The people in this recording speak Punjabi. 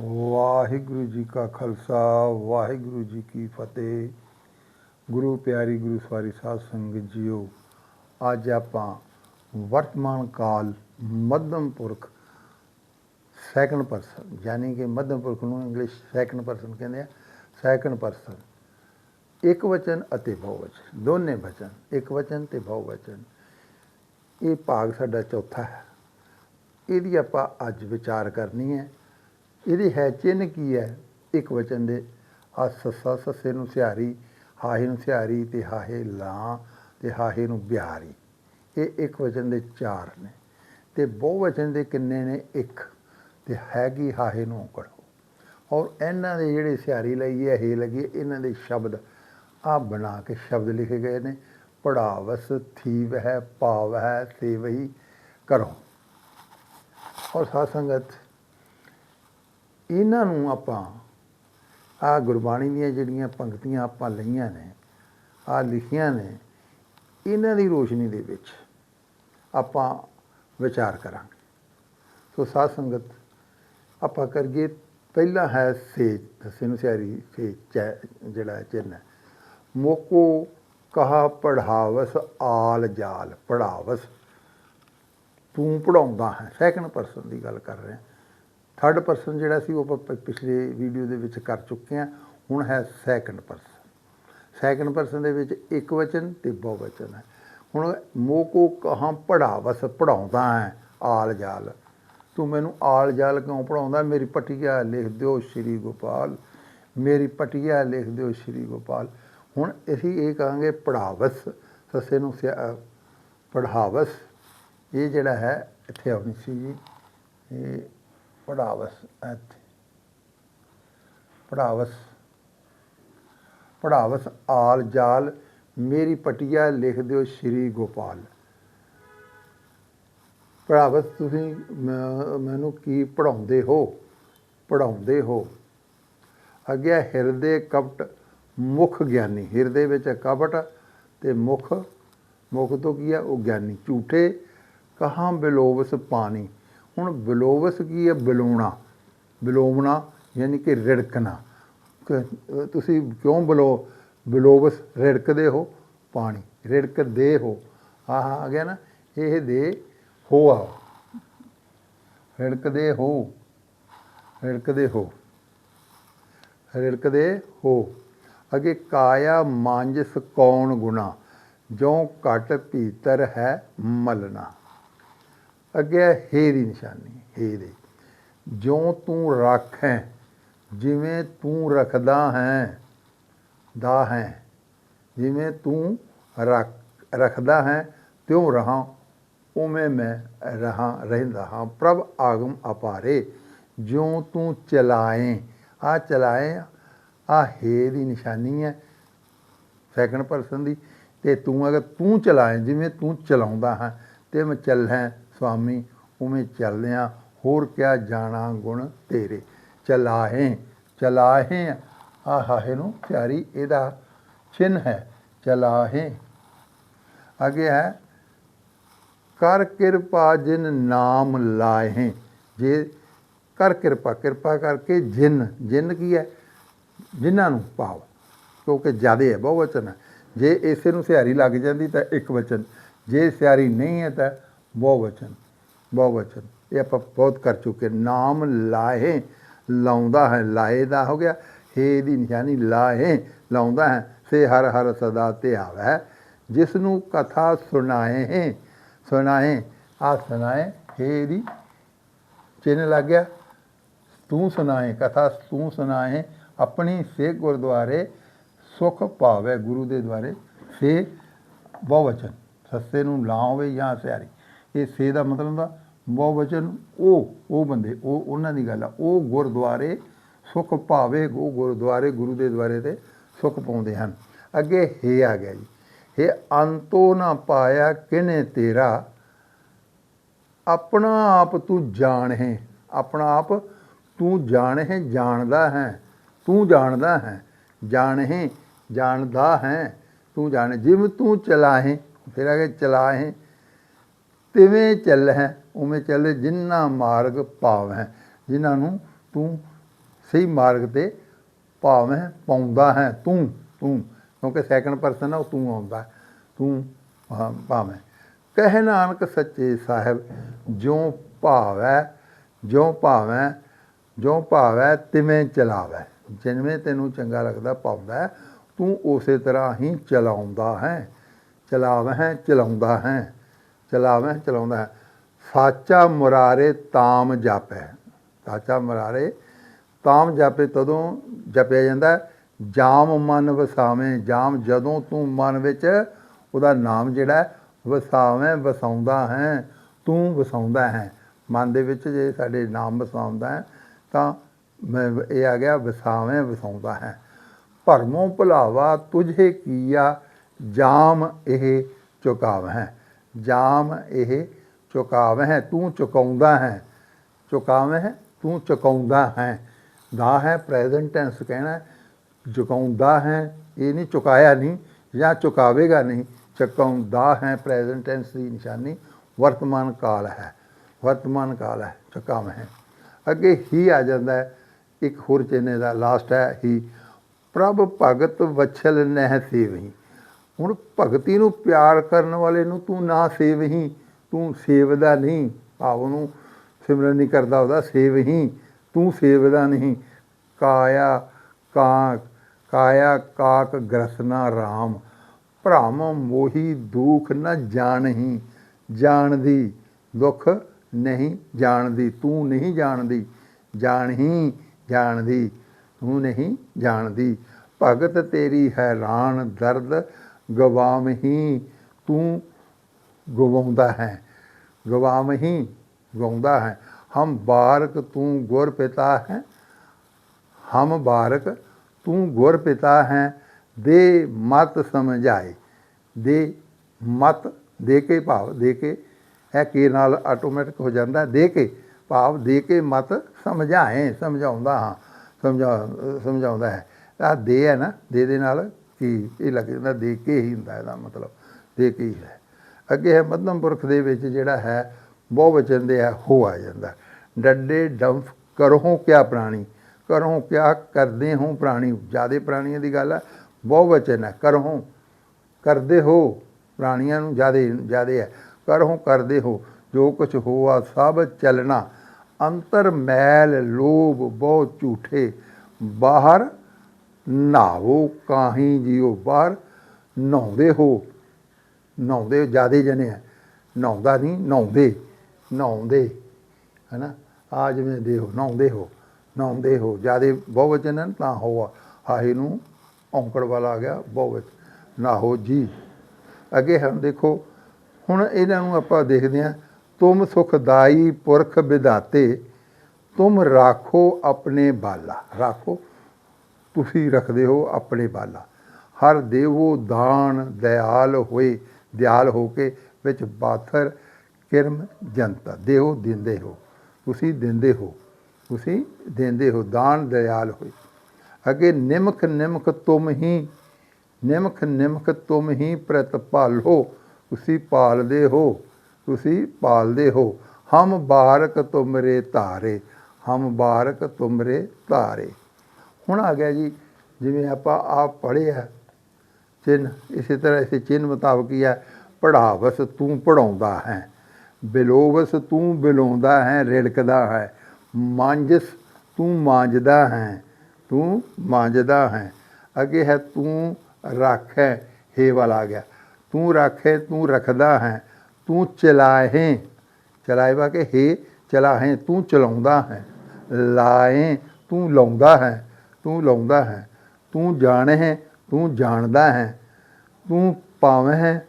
ਵਾਹਿਗੁਰੂ ਜੀ ਕਾ ਖਾਲਸਾ, ਵਾਹਿਗੁਰੂ ਜੀ ਕੀ ਫਤਿਹ। ਗੁਰੂ ਪਿਆਰੀ, ਗੁਰੂ ਸਵਾਰੀ ਸਾਧ ਸੰਗਤ ਜੀਓ, ਅੱਜ ਆਪਾਂ ਵਰਤਮਾਨ ਕਾਲ ਮੱਧਮ ਪੁਰਖ ਸੈਕੰਡ ਪਰਸਨ ਯਾਨੀ ਕਿ ਮੱਧਮ ਪੁਰਖ ਨੂੰ ਇੰਗਲਿਸ਼ ਸੈਕੰਡ ਪਰਸਨ ਕਹਿੰਦੇ ਆ ਸੈਕੰਡ ਪਰਸਨ ਇੱਕ ਵਚਨ ਅਤੇ ਬਹੁਵਚਨ, ਦੋਨੇ ਵਚਨ, ਇੱਕ ਵਚਨ ਤੇ ਬਹੁਵਚਨ। ਇਹ ਭਾਗ ਸਾਡਾ ਚੌਥਾ ਹੈ। ਇਹਦੀ ਆਪਾਂ ਅੱਜ ਵਿਚਾਰ ਕਰਨੀ ਹੈ। ਇਹਦੀ ਹੈ ਚਿੰਨ ਕੀ ਹੈ? ਇੱਕ ਵਚਨ ਦੇ ਆ ਸੱਸਾ ਸੱਸੇ ਨੂੰ ਸਿਹਾਰੀ, ਹਾਹੇ ਨੂੰ ਸਿਹਾਰੀ ਤੇ ਹਾਹੇ ਲਾਂ ਤੇ ਹਾਹੇ ਨੂੰ ਬਿਹਾਰੀ। ਇਹ ਇੱਕ ਵਚਨ ਦੇ ਚਾਰ ਨੇ ਤੇ ਬਹੁ ਵਚਨ ਦੇ ਕਿੰਨੇ ਨੇ? ਇੱਕ ਤੇ ਹੈਗੀ ਹਾਹੇ ਨੂੰ ਔਂਕੜ। ਔਰ ਇਹਨਾਂ ਦੇ ਜਿਹੜੇ ਸਿਹਾਰੀ ਲਈ ਹੈ ਹੇ ਲੱਗੀ ਇਹਨਾਂ ਦੇ ਸ਼ਬਦ ਆ ਬਣਾ ਕੇ ਸ਼ਬਦ ਲਿਖੇ ਗਏ ਨੇ। ਪੜਾਵਸ ਥੀਵ ਹੈ ਭਾਵ ਹੈ ਸੇਵਈ ਕਰੋ। ਔਰ ਸਾਧ ਸੰਗਤ ਇਹਨਾਂ ਨੂੰ ਆਪਾਂ ਆ ਗੁਰਬਾਣੀ ਦੀਆਂ ਜਿਹੜੀਆਂ ਪੰਕਤੀਆਂ ਆਪਾਂ ਲਈਆਂ ਨੇ ਆ ਲਿਖੀਆਂ ਨੇ, ਇਹਨਾਂ ਦੀ ਰੋਸ਼ਨੀ ਦੇ ਵਿੱਚ ਆਪਾਂ ਵਿਚਾਰ ਕਰਾਂਗੇ। ਸੋ ਸਾਧ ਸੰਗਤ, ਆਪਾਂ ਕਰੀਏ ਪਹਿਲਾ ਹੈ ਸੇਜ, ਦਸੇ ਨੂੰ ਸਿਆਰੀ ਸੇਜ ਚੈ- ਜਿਹੜਾ ਚਿੰਨ ਹੈ। ਮੋਕੋ ਕਹਾ ਪੜਾਵਸ ਆਲ ਜਾਲ ਪੜਾਵਸ ਤੂੰ ਪੜਾਉਂਦਾ ਹੈ। ਸੈਕੰਡ ਪਰਸਨ ਦੀ ਗੱਲ ਕਰ ਰਹੇ ਥਰਡ ਪਰਸਨ ਜਿਹੜਾ ਸੀ ਉਹ ਆਪਾਂ ਪ- ਪਿਛਲੇ ਵੀਡੀਓ ਦੇ ਵਿੱਚ ਕਰ ਚੁੱਕੇ ਹਾਂ। ਹੁਣ ਹੈ ਸੈਕੰਡ ਪਰਸਨ ਸੈਕੰਡ ਪਰਸਨ ਦੇ ਵਿੱਚ ਇੱਕ ਵਚਨ ਤੇ ਬਹੁ ਵਚਨ ਹੈ। ਹੁਣ ਮੋਕੋ ਕਹਾਂ ਪੜਾਵਸ ਪੜਾਉਂਦਾ ਹੈ ਆਲ ਜਾਲ। ਤੂੰ ਮੈਨੂੰ ਆਲ ਜਾਲ ਕਿਉਂ ਪੜਾਉਂਦਾ ਮੇਰੀ ਪਟੀਆ ਲਿਖ ਦਿਓ ਸ਼੍ਰੀ ਗੋਪਾਲ। ਮੇਰੀ ਪਟੀਆ ਲਿਖ ਦਿਓ ਸ਼੍ਰੀ ਗੋਪਾਲ। ਹੁਣ ਅਸੀਂ ਇਹ ਕਹਾਂਗੇ ਪੜਾਵਸ ਸੱਸੇ ਨੂੰ ਸਿਆ- ਪੜਾਵਸ ਇਹ ਜਿਹੜਾ ਹੈ, ਇੱਥੇ ਆਉਣੀ ਸੀ ਜੀ। ਇਹ ਪੜਾਵਸ ਇੱਥੇ ਪੜਾਵਸ ਪੜਾਵਸ ਆਲ ਜਾਲ, ਮੇਰੀ ਪਟੀਆ ਲਿਖ ਦਿਓ ਸ਼੍ਰੀ ਗੋਪਾਲ। ਪੜਾਵਸ, ਤੁਸੀਂ ਮੈਂ- ਮੈਨੂੰ ਕੀ ਪੜਾਉਂਦੇ ਹੋ? ਪੜਾਉਂਦੇ ਹੋ? ਅੱਗੇ ਹਿਰਦੇ ਕਪਟ ਮੁਖ ਗਿਆਨੀ। ਹਿਰਦੇ ਵਿੱਚ ਹੈ ਕਪਟ ਤੇ ਮੁਖ। ਮੁਖ ਤੋਂ ਕੀ ਹੈ ਉਹ ਗਿਆਨੀ। ਝੂਠੇ, ਕਹਾਂ ਬਿਲੋਵਸ ਪਾਣੀ। ਹੁਣ ਬਿਲੋਵਸ ਕੀ ਹੈ? ਬਲੋਣਾ। ਬਲੋਵਣਾ ਯਾਨੀ ਕਿ ਰਿੜਕਣਾ। ਤੁਸੀਂ ਕਿਉਂ ਬਲੋ, ਬਲੋਵਸ ਰਿੜਕਦੇ ਹੋ? ਪਾਣੀ। ਰਿੜਕਦੇ ਹੋ। ਆਹ ਆ ਗਿਆ ਨਾ, ਇਹ ਦੇ ਹੋ ਆ। ਰਿੜਕਦੇ ਹੋ। ਰਿੜਕਦੇ ਹੋ। ਰਿੜਕਦੇ ਹੋ। ਅਗੇ ਕਾਇਆ ਮਾਂਜਸ ਕੌਣ ਗੁਣਾ? ਜੋ ਘਟ ਭੀਤਰ ਹੈ ਮਲਣਾ। ਅੱਗੇ ਹੈ, ਹੇ ਦੀ ਨਿਸ਼ਾਨੀ, ਹੇ ਦੇ। ਜਿਉਂ ਤੂੰ ਰੱਖੈ ਜਿਵੇਂ ਤੂੰ ਰੱਖਦਾ ਹੈ, ਦਾ ਹੈ, ਜਿਵੇਂ ਤੂੰ ਰੱਖ, ਰੱਖਦਾ ਹੈ, ਤਿਉਂ ਰਹਾ, ਉਵੇਂ ਮੈਂ ਰਹਾ, ਰਹਿੰਦਾ ਹਾਂ। ਪ੍ਰਭ ਆਗਮ ਅਪਾਰੇ, ਜਿਉ ਤੂੰ ਚਲਾਏ ਆ ਚਲਾਏ ਆ ਹੇ ਦੀ ਨਿਸ਼ਾਨੀ ਹੈ। ਸੈਕੰਡ ਪਰਸਨ ਦੀ, ਤੇ ਤੂੰ ਅਗਰ ਤੂੰ ਚਲਾਏ, ਜਿਵੇਂ ਤੂੰ ਚਲਾਉਂਦਾ ਹੈ, ਤੇ ਮੈਂ ਚੱਲੈ ਸੁਆਮੀ, ਉਵੇਂ ਚੱਲਦਿਆਂ ਹੋਰ ਕਿਆ ਜਾਣਾ ਗੁਣ ਤੇਰੇ? ਚਲਾਹੇ ਚਲਾਹੇ ਆ ਹਾਹੇ ਨੂੰ ਪਿਆਰੀ ਇਹਦਾ ਚਿੰਨ ਹੈ। ਚਲਾਹੇ। ਅੱਗੇ ਹੈ, ਕਰ ਕਿਰਪਾ ਜਿਨ ਨਾਮ ਲਾਹੇ। ਜੇ ਕਰ ਕਿਰਪਾ ਕਿਰਪਾ ਕਰਕੇ ਜਿਨ ਜਿਨ ਕੀ ਹੈ? ਜਿਨ੍ਹਾਂ ਨੂੰ ਭਾਵ ਕਿਉਂਕਿ ਜਿਆਦੇ ਹੈ ਬਹੁਵਚਨ ਹੈ। ਜੇ ਇਸੇ ਨੂੰ ਸਿਹਾਰੀ ਲੱਗ ਜਾਂਦੀ ਤਾਂ ਇੱਕ ਵਚਨ, ਜੇ ਸਿਹਾਰੀ ਨਹੀਂ ਹੈ ਤਾਂ ਬਹੁਵਚਨ ਬਹੁਵਚਨ ਇਹ ਆਪਾਂ ਬਹੁਤ ਕਰ ਚੁੱਕੇ ਨਾਮ ਲਾਹੇ, ਲਾਉਂਦਾ ਹੈ ਲਾਏ ਦਾ ਹੋ ਗਿਆ। ਹੇ ਦੀ ਨਿਸ਼ਾਨੀ ਲਾਹੇ, ਲਾਉਂਦਾ ਹੈ। ਸੇ ਹਰ ਹਰ ਸਦਾ ਤੇ ਆਵੈ। ਜਿਸ ਨੂੰ ਕਥਾ ਸੁਣਾਏ ਹੈ ਸੁਣਾਏ ਆ ਸੁਣਾਏ, ਹੇ ਦੀ ਚਿੰਨ ਲੱਗ ਗਿਆ। ਤੂੰ ਸੁਣਾਏ, ਕਥਾ ਤੂੰ ਸੁਣਾਏ, ਆਪਣੀ ਸੇ ਗੁਰਦੁਆਰੇ ਸੁਖ ਭਾਵੇ ਗੁਰੂ ਦੇ ਦੁਆਰੇ। ਸੇ ਬਹੁਵਚਨ ਸੱਸੇ ਨੂੰ ਲਾ ਹੋਵੇ ਜਾਂ ਸਿਆਰੀ। ਇਹ ਸੇ ਦਾ ਮਤਲਬ ਹੁੰਦਾ, ਬਹੁਵਚਨ ਉਹ ਉਹ ਬੰਦੇ, ਉਹ ਉਹਨਾਂ ਦੀ ਗੱਲ ਆ। ਉਹ ਗੁਰਦੁਆਰੇ ਸੁਖ ਭਾਵੇ, ਉਹ ਗੁਰਦੁਆਰੇ, ਗੁਰੂ ਦੇ ਦੁਆਰੇ ਤੇ ਸੁਖ ਪਾਉਂਦੇ ਹਨ। ਅੱਗੇ ਹੇ ਆ ਗਿਆ ਜੀ। ਹੇ ਅੰਤੋ ਨਾ ਪਾਇਆ ਕਿਨੇ ਤੇਰਾ? ਆਪਣਾ ਆਪ ਤੂੰ ਜਾਣ ਹੈ ਆਪਣਾ ਆਪ ਤੂੰ ਜਾਣ ਹੈ ਜਾਣਦਾ ਹੈ। ਤੂੰ ਜਾਣਦਾ ਹੈ। ਜਾਣ ਹੈ ਜਾਣਦਾ ਹੈ। ਤੂੰ ਜਾਣ ਜਿਵੇਂ ਤੂੰ ਚਲਾਹੇ, ਫਿਰ ਅਗੇ ਚਲਾਹੇ। ਤਿਵੇਂ ਚੱਲ ਹੈ ਉਵੇਂ ਚੱਲ ਜਿੰਨਾ ਮਾਰਗ ਪਾਵ ਹੈ ਜਿਨ੍ਹਾਂ ਨੂੰ ਤੂੰ ਸਹੀ ਮਾਰਗ ਤੇ ਭਾਵੇਂ ਪਾਉਂਦਾ ਹੈ ਤੂੰ ਤੂੰ ਕਿਉਂਕਿ ਸੈਕੰਡ ਪਰਸਨ ਆ ਉਹ ਤੂੰ ਆਉਂਦਾ ਤੂੰ ਹਾਂ, ਭਾਵੇਂ। ਕਹਿ ਨਾਨਕ ਸੱਚੇ ਸਾਹਿਬ ਜਿਉ ਭਾਵੈ ਜਿਉ ਭਾਵੈ ਜਿਉ ਭਾਵੈ ਤਿਵੇਂ ਚਲਾਵੈ। ਜਿਵੇਂ ਤੈਨੂੰ ਚੰਗਾ ਲੱਗਦਾ ਪਾਉਂਦਾ ਤੂੰ ਉਸੇ ਤਰ੍ਹਾਂ ਹੀ ਚਲਾਉਂਦਾ ਹੈ ਚਲਾਵਹਿ ਚਲਾਉਂਦਾ ਹੈ। ਚਲਾਵਹਿ ਚਲਾਉਂਦਾ ਹੈ। ਸਾਚਾ ਮੁਰਾਰੇ ਤਾਮ ਜਾਪੈ। ਸਾਚਾ ਮੁਰਾਰੇ ਤਾਮ ਜਾਪੇ ਤਦੋਂ ਜਪਿਆ ਜਾਂਦਾ ਜਾਮ ਮਨ ਵਸਾਵੇਂ ਜਾਮ ਜਦੋਂ ਤੂੰ ਮਨ ਵਿੱਚ ਉਹਦਾ ਨਾਮ ਜਿਹੜਾ ਹੈ, ਵਸਾਵੇਂ ਵਸਾਉਂਦਾ ਹੈ ਤੂੰ ਵਸਾਉਂਦਾ ਹੈ। ਮਨ ਦੇ ਵਿੱਚ ਜੇ ਸਾਡੇ ਨਾਮ ਵਸਾਉਂਦਾ ਹੈ ਤਾਂ ਮੈਂ ਇਹ ਆ ਗਿਆ ਵਸਾਵੇਂ ਵਸਾਉਂਦਾ ਹੈ। ਭਰਮੋਂ ਭੁਲਾਵਾ ਤੁਝੇ ਕੀਆ ਜਾਮ ਇਹ ਚੁਕਾਵ ਹੈ। ਜਾਮ ਇਹ ਚੁਕਾਵ ਹੈ ਤੂੰ ਚੁਕਾਉਂਦਾ ਹੈ। ਚੁਕਾਵਹਿ, ਤੂੰ ਚੁਕਾਉਂਦਾ ਹੈ। ਦਾ ਹੈ ਪ੍ਰੈਜ਼ੈਂਟ ਟੈਂਸ ਕਹਿਣਾ, ਚੁਕਾਉਂਦਾ ਹੈ। ਇਹ ਨਹੀਂ ਚੁਕਾਇਆ ਨਹੀਂ ਜਾਂ ਚੁਕਾਵੇਗਾ ਨਹੀਂ। ਚੁਕਾਉਂਦਾ ਹੈ, ਪ੍ਰੈਜ਼ੈਂਟ ਟੈਂਸ ਦੀ ਨਿਸ਼ਾਨੀ, ਵਰਤਮਾਨ ਕਾਲ ਹੈ। ਵਰਤਮਾਨ ਕਾਲ ਹੈ ਚੁਕਾਵ ਹੈ ਅੱਗੇ ਹੀ ਆ ਜਾਂਦਾ ਹੈ, ਇੱਕ ਹੋਰ ਚੇਨੇ ਦਾ ਲਾਸਟ ਹੈ, ਹੀ, ਪ੍ਰਭ ਭਗਤ ਵਛਲ ਨਹਿ ਸੇਵਹੀ ਹੁਣ ਭਗਤੀ ਨੂੰ ਪਿਆਰ ਕਰਨ ਵਾਲੇ ਨੂੰ ਤੂੰ ਨਾ ਸੇਵਹੀ ਤੂੰ ਸੇਵਦਾ ਨਹੀਂ। ਭਾਵ ਨੂੰ ਸਿਮਰਨ ਨਹੀਂ ਕਰਦਾ ਉਹਦਾ ਸੇਵਹੀ ਤੂੰ ਸੇਵਦਾ ਨਹੀਂ। ਕਾਇਆ ਕਾਕ ਕਾਇਆ ਕਾਕ ਗ੍ਰਸਨਾ RAM ਭ੍ਰਮ ਮੋਹੀ ਦੁਖ ਨਾ ਜਾਣਹੀ, ਜਾਣਦੀ ਦੁੱਖ ਨਹੀਂ ਜਾਣਦੀ, ਤੂੰ ਨਹੀਂ ਜਾਣਦੀ, ਜਾਣਹੀ, ਜਾਣਦੀ, ਤੂੰ ਨਹੀਂ ਜਾਣਦੀ। ਭਗਤ ਤੇਰੀ ਹੈਰਾਨ ਦਰਦ ਗਵਾਮਹੀ ਤੂੰ ਗਵਾਉਂਦਾ ਹੈ। ਗਵਾਮਹੀ ਗਵਾਉਂਦਾ ਹੈ। ਹਮ ਬਾਰਕ ਤੂੰ ਗੁਰ ਪਿਤਾ ਹੈ। ਹਮ ਬਾਰਕ ਤੂੰ ਗੁਰ ਪਿਤਾ ਹੈ। ਦੇ ਮਤ ਸਮਝਾਏ। ਦੇ ਮਤ ਦੇ ਕੇ ਭਾਵ ਦੇ ਕੇ, ਇਹ ਕੇ ਨਾਲ ਆਟੋਮੈਟਿਕ ਹੋ ਜਾਂਦਾ? ਦੇ ਕੇ ਭਾਵ ਦੇ ਕੇ ਮਤ ਸਮਝਾਏ, ਸਮਝਾਉਂਦਾ ਹਾਂ, ਸਮਝਾ, ਸਮਝਾਉਂਦਾ ਹੈ। ਆ ਦੇ ਹੈ ਨਾ, ਦੇ ਦੇ ਨਾਲ ਕੀ ਇਹ ਲੱਗ ਜਾਂਦਾ ਦੇ ਕੇ ਹੀ ਹੁੰਦਾ ਇਹਦਾ ਮਤਲਬ ਦੇ ਕੇ ਹੀ ਹੈ ਅੱਗੇ ਹੈ ਮੱਧਮ ਪੁਰਖ ਦੇ ਵਿੱਚ ਜਿਹੜਾ ਹੈ, ਬਹੁ ਵਚਨ ਦੇ ਹੈ, ਹੋ ਆ ਜਾਂਦਾ। ਡੱਡੇ ਡੰਫ ਕਰੋ ਕਿਆ ਪ੍ਰਾਣੀ ਕਰੋ ਕਿਆ ਕਰਦੇ ਹੋ ਪ੍ਰਾਣੀ, ਜਿਆਦੇ ਪ੍ਰਾਣੀਆਂ ਦੀ ਗੱਲ ਹੈ ਬਹੁ ਵਚਨ ਹੈ ਕਰੋ ਕਰਦੇ ਹੋ ਪ੍ਰਾਣੀਆਂ ਨੂੰ ਜਿਆਦੇ ਜਿਆਦੇ ਹੈ। ਕਰੋ ਕਰਦੇ ਹੋ, ਜੋ ਕੁਛ ਹੋਆ ਸਭ ਚੱਲਣਾ। ਅੰਤਰ ਮੈਲ ਲੋਭ ਬਹੁ ਝੂਠੇ, ਬਾਹਰ ਨਾਵੋ ਕਾਹੀਂ ਜਿਉ ਬਾਹਰ, ਨਹਾਉਂਦੇ ਹੋ, ਨਹਾਉਂਦੇ ਜਿਆਦੇ ਜਣੇ ਹੈ ਨਹਾਉਂਦਾ ਨਹੀਂ, ਨਹਾਉਂਦੇ ਨਹਾਉਂਦੇ, ਹੈਨਾ? ਆ ਜਿਵੇਂ ਦੇ ਹੋ ਨਹਾਉਂਦੇ ਹੋ ਨਹਾਉਂਦੇ ਹੋ, ਜਿਆਦੇ ਬਹੁਵਚਨ ਹੈ ਤਾਂ ਹੋ ਹਾਹੀ ਨੂੰ ਔਂਕੜ ਵਾਲਾ ਆ ਗਿਆ ਬਹੁਵਚਨ ਨਾ ਹੋ ਜੀ। ਅੱਗੇ ਹੁਣ ਦੇਖੋ, ਹੁਣ ਇਹਨਾਂ ਨੂੰ ਆਪਾਂ ਦੇਖਦੇ ਹਾਂ, ਤੁਮ ਸੁਖਦਾਈ ਪੁਰਖ ਵਿਧਾਤੇ, ਤੁਮ ਰਾਖੋ ਆਪਣੇ ਬਾਲਾ। ਰਾਖੋ ਤੁਸੀਂ ਰੱਖਦੇ ਹੋ ਆਪਣੇ ਬਾਲਾ। ਹਰ ਦੇਵੋ ਦਾਨ ਦਿਆਲ ਹੋਏ, ਦਿਆਲ ਹੋ ਕੇ ਵਿੱਚ ਬਾਥਰ ਕਿਰਮ ਜਨਤਾ ਦੇਹੋ ਦਿੰਦੇ ਹੋ। ਤੁਸੀਂ ਦਿੰਦੇ ਹੋ, ਤੁਸੀਂ ਦਿੰਦੇ ਹੋ ਦਾਨ ਦਇਆਲ ਹੋਏ। ਅੱਗੇ ਨਿਮਕ ਨਿਮਖ ਤੁਮ ਹੀ, ਨਿਮਖ ਨਿਮਖ ਤੁਮ ਹੀ ਪ੍ਰਤ ਪ੍ਰਤਪਾਲੋ ਤੁਸੀਂ ਪਾਲਦੇ ਹੋ, ਤੁਸੀਂ ਪਾਲਦੇ ਹੋ। ਹਮ ਬਾਰਕ ਤੁਮਰੇ ਧਾਰੇ, ਹਮ ਬਾਰਕ ਤੁਮਰੇ ਧਾਰੇ। ਹੁਣ ਆ ਗਿਆ ਜੀ, ਜਿਵੇਂ ਆਪਾਂ ਆਪ ਪੜ੍ਹਿਆ ਚਿੰਨ, ਇਸੇ ਤਰ੍ਹਾਂ ਇਸੇ ਚਿੰਨ ਮੁਤਾਬਕ ਹੀ ਹੈ ਪੜਾਵਸ ਤੂੰ ਪੜਾਉਂਦਾ ਹੈ, ਬਿਲੋਵਸ ਤੂੰ ਬਿਲਾਉਂਦਾ ਹੈ, ਰਿੜਕਦਾ ਹੈ, ਮਾਂਜਸ ਤੂੰ ਮਾਂਜਦਾ ਹੈ, ਤੂੰ ਮਾਂਜਦਾ ਹੈ, ਅੱਗੇ ਹੈ ਤੂੰ ਰੱਖੈ ਹੇ ਵਾਲਾ ਆ ਗਿਆ, ਤੂੰ ਰੱਖੇ ਤੂੰ ਰੱਖਦਾ ਹੈ, ਤੂੰ ਚਲਾਹੇ ਚਲਾਏ ਵਾ ਕੇ ਹੇ, ਚਲਾਹੇ, ਤੂੰ ਚਲਾਉਂਦਾ ਹੈ ਲਾਏ ਤੂੰ ਲਾਉਂਦਾ ਹੈ ਤੂੰ ਲਾਉਂਦਾ ਹੈ ਤੂੰ ਜਾਣੇ ਤੂੰ ਜਾਣਦਾ ਹੈ ਤੂੰ ਪਾਵੇਂ ਹੈ